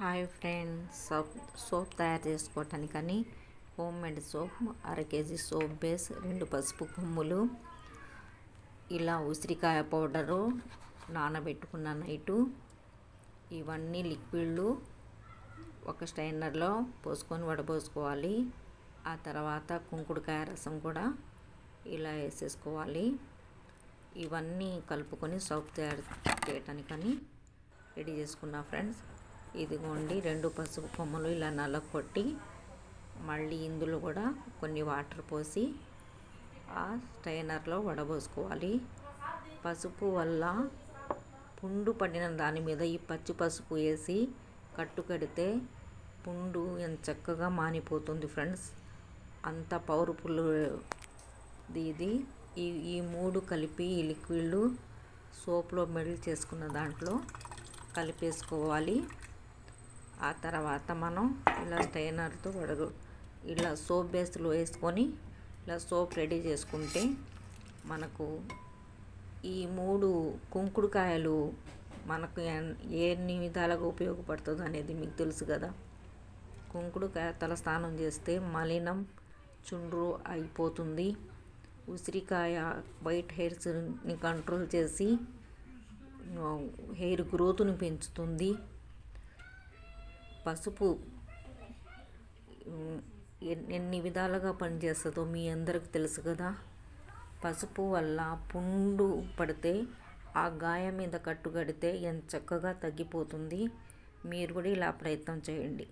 Hi friends soap soap తయారు చేసుకోవటానికని home made soap అర కేజీ సోప్ బేస్ రెండు పసుపు కొమ్ములు ఇలా ఉసిరికాయ పౌడరు నానబెట్టుకున్న నైటు ఇవన్నీ లిక్విడ్లు ఒక స్టైనర్లో పోసుకొని వడపోసుకోవాలి. ఆ తర్వాత కుంకుడుకాయ రసం కూడా ఇలా వేసేసుకోవాలి. ఇవన్నీ కలుపుకొని సోప్ తయారు చేయటానికని రెడీ చేసుకున్నా ఫ్రెండ్స్ ఇదిగోండి రెండు పసుపు కొమ్మలు ఇలా నలగొట్టి మళ్ళీ ఇందులో కూడా కొన్ని వాటర్ పోసి ఆ స్ట్రైనర్లో వడబోసుకోవాలి. పసుపు వల్ల పుండు పడిన దాని మీద ఈ పచ్చి పసుపు వేసి కట్టు కడితే పుండు ఎంత చక్కగా మానిపోతుంది ఫ్రెండ్స్. అంత పవర్ఫుల్ ఇది ఈ ఈ మూడు కలిపి ఈ లిక్విడ్లు సోప్లో మెడిల్ చేసుకున్న దాంట్లో కలిపేసుకోవాలి. ఆ తర్వాత మనం ఇలా స్టైనర్తో వడగ ఇలా సోప్ బేస్లో వేసుకొని ఇలా సోప్ రెడీ చేసుకుంటే మనకు ఈ మూడు కుంకుడుకాయలు మనకు ఎన్ని విధాలుగా ఉపయోగపడుతుంది అనేది మీకు తెలుసు కదా. కుంకుడుకాయ తల స్నానం చేస్తే మలినం చుండ్రు అయిపోతుంది. ఉసిరికాయ వైట్ హెయిర్స్ని కంట్రోల్ చేసి హెయిర్ గ్రోత్ని పెంచుతుంది. పసుపు ఎన్ని విధాలుగా పనిచేస్తుందో మీ అందరికి తెలుసు కదా. పసుపు వల్ల పుండు పడితే ఆ గాయం మీద కట్టు కడితే ఎంత చక్కగా తగ్గిపోతుంది. మీరు కూడా ఇలా ప్రయత్నం చేయండి.